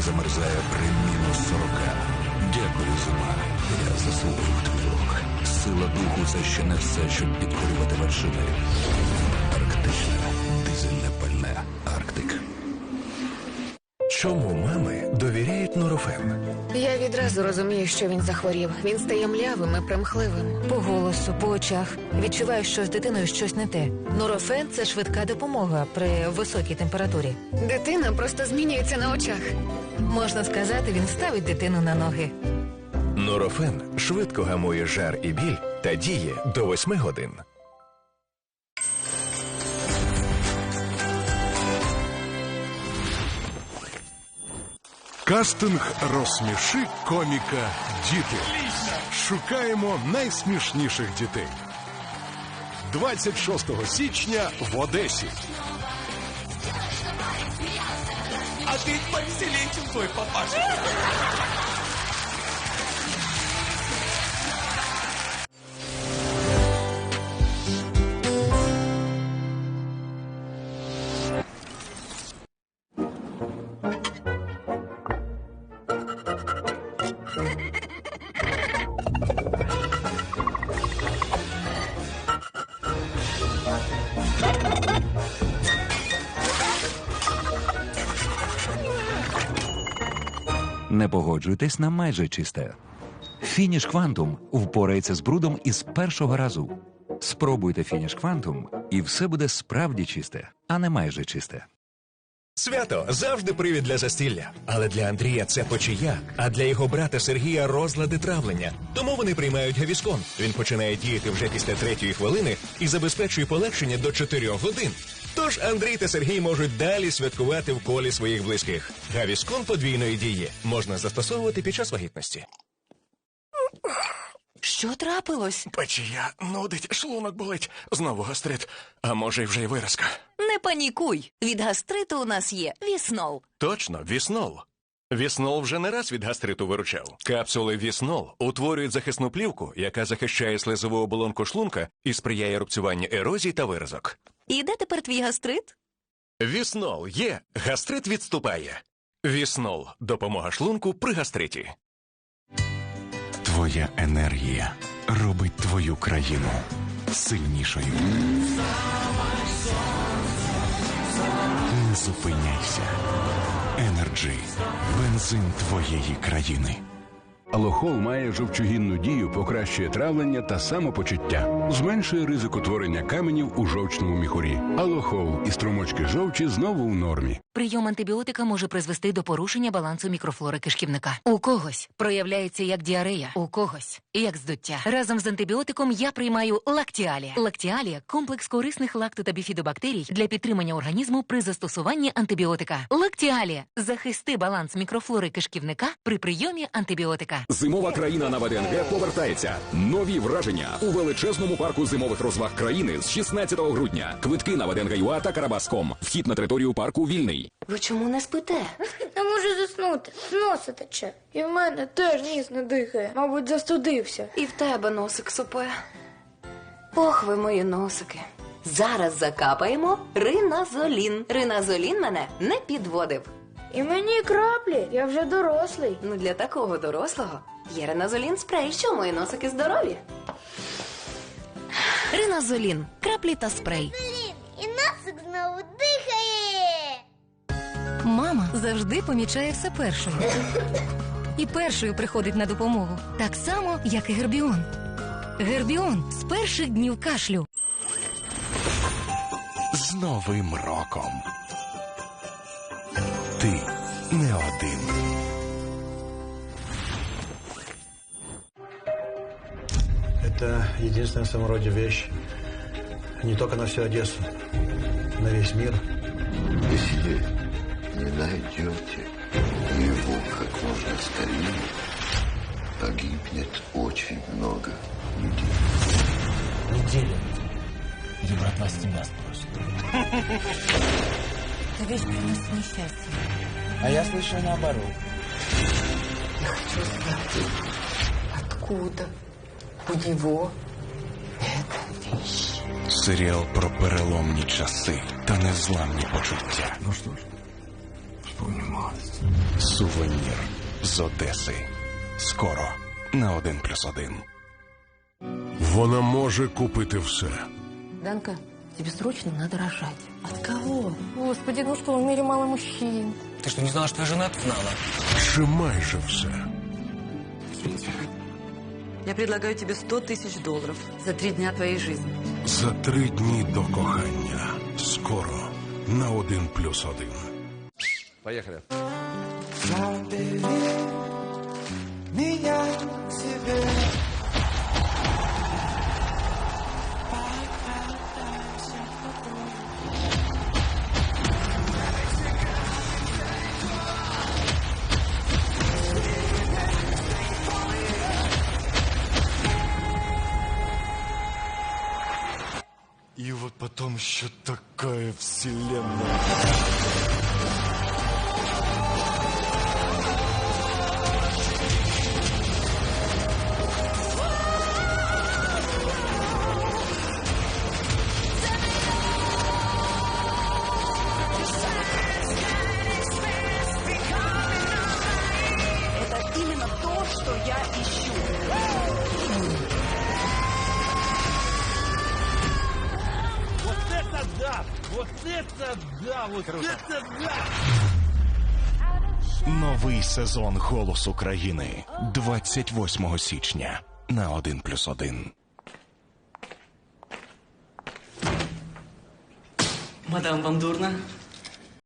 не замерзає при мінус 40. Дякую, зима. Я заслужив твій рок. Сила духу це ще не все, щоб підкорювати вершини. Арктичне дизельне пальне Арктик. Чому мами довіряють Норофен? Я відразу розумію, що він захворів. Він стає млявим і примхливим. По голосу, по очах відчуваю, що з дитиною щось не те. Норофен це швидка допомога при високій температурі. Дитина просто змінюється на очах. Можна сказати, він ставить дитину на ноги. Норофен швидко гамує жар і біль та діє до 8 годин. Кастинг розсміши коміка діти. Шукаємо найсмішніших дітей. 26 січня в Одесі. А ти повеселее, чем твой папаша. Не погоджуйтесь на майже чисте. Фініш Квантум впорається з брудом із першого разу. Спробуйте фініш Квантум, і все буде справді чисте, а не майже чисте. Свято завжди привід для застілля. Але для Андрія це почия, а для його брата Сергія розлади травлення. Тому вони приймають гавіскон. Він починає діяти вже після третьої хвилини і забезпечує полегшення до 4 годин. Тож Андрій та Сергій можуть далі святкувати в колі своїх близьких. Гавіскон подвійної дії можна застосовувати під час вагітності. Що трапилось? Печія нудить, шлунок болить. Знову гастрит. А може, й вже й виразка. Не панікуй. Від гастриту у нас є віснол. Точно, віснол. Віснол вже не раз від гастриту виручав. Капсули віснол утворюють захисну плівку, яка захищає слизову оболонку шлунка і сприяє рубцюванню ерозій та виразок. І де тепер твій гастрит? Віснол є, гастрит відступає. Віснол допомога шлунку при гастриті. Твоя енергія робить твою країну сильнішою. Не зупиняйся. Енерджі. Бензин твоєї країни. Алохол має жовчогінну дію, покращує травлення та самопочуття, зменшує ризик утворення каменів у жовчному міхурі. Алохол і струмочки жовчі знову в нормі. Прийом антибіотика може призвести до порушення балансу мікрофлори кишківника. У когось проявляється як діарея, у когось як здуття. Разом з антибіотиком я приймаю лактіалія. Лактіалія комплекс корисних лакто та біфідобактерій для підтримання організму при застосуванні антибіотика. Лактіалія захисти баланс мікрофлори кишківника при прийомі антибіотика. Зимова країна на ВДНГ повертається. Нові враження у величезному парку зимових розваг країни з 16 грудня. Квитки на ВДНГ.ЮА та Карабаском. Вхід на територію парку вільний. Ви чому не спите? Не можу заснути, носа тече. І в мене теж ніс не дихає. Мабуть, застудився. І в тебе носик супе. Ох, ви мої носики. Зараз закапаємо риназолін. Риназолін мене не підводив. І мені краплі, я вже дорослий. Ну для такого дорослого є риназолін спрей, що мої носики здорові. Риназолін, краплі та спрей. І носик знову дихає. Мама завжди помічає все першою. І першою приходить на допомогу. Так само, як і гербіон. Гербіон з перших днів кашлю. З Новим роком. Ти не один. Это единственная в своем роде вещь. Не только на всю Одессу, на весь мир. Если не найдете его как можно скорее, погибнет очень много людей. Неделя. Где братва с тебя спросит. Эта вещь приносит несчастье. А я слышал наоборот. Я хочу знать, откуда у него эта вещь. Серіал про переломні часи та незламні почуття. Ну что ж, вспомним Сувенір з Одеси. Скоро на 1 плюс 1. Вона може купити все. Данка, Тебе срочно надо рожать. От кого? Господи, ну что, в мире мало мужчин. Ты что, не знала, что я женат? Знала. Все. Я предлагаю тебе 100 тысяч долларов за три дня твоей жизни. За три дні до кохання. Скоро на 1 плюс 1. Поехали. Меня И вот потом еще такая вселенная. Это именно то, что я ищу. это да! Вот это да! Вот это да! Новий сезон Голос України 28 січня на 1 плюс 1. Мадам, вам дурно?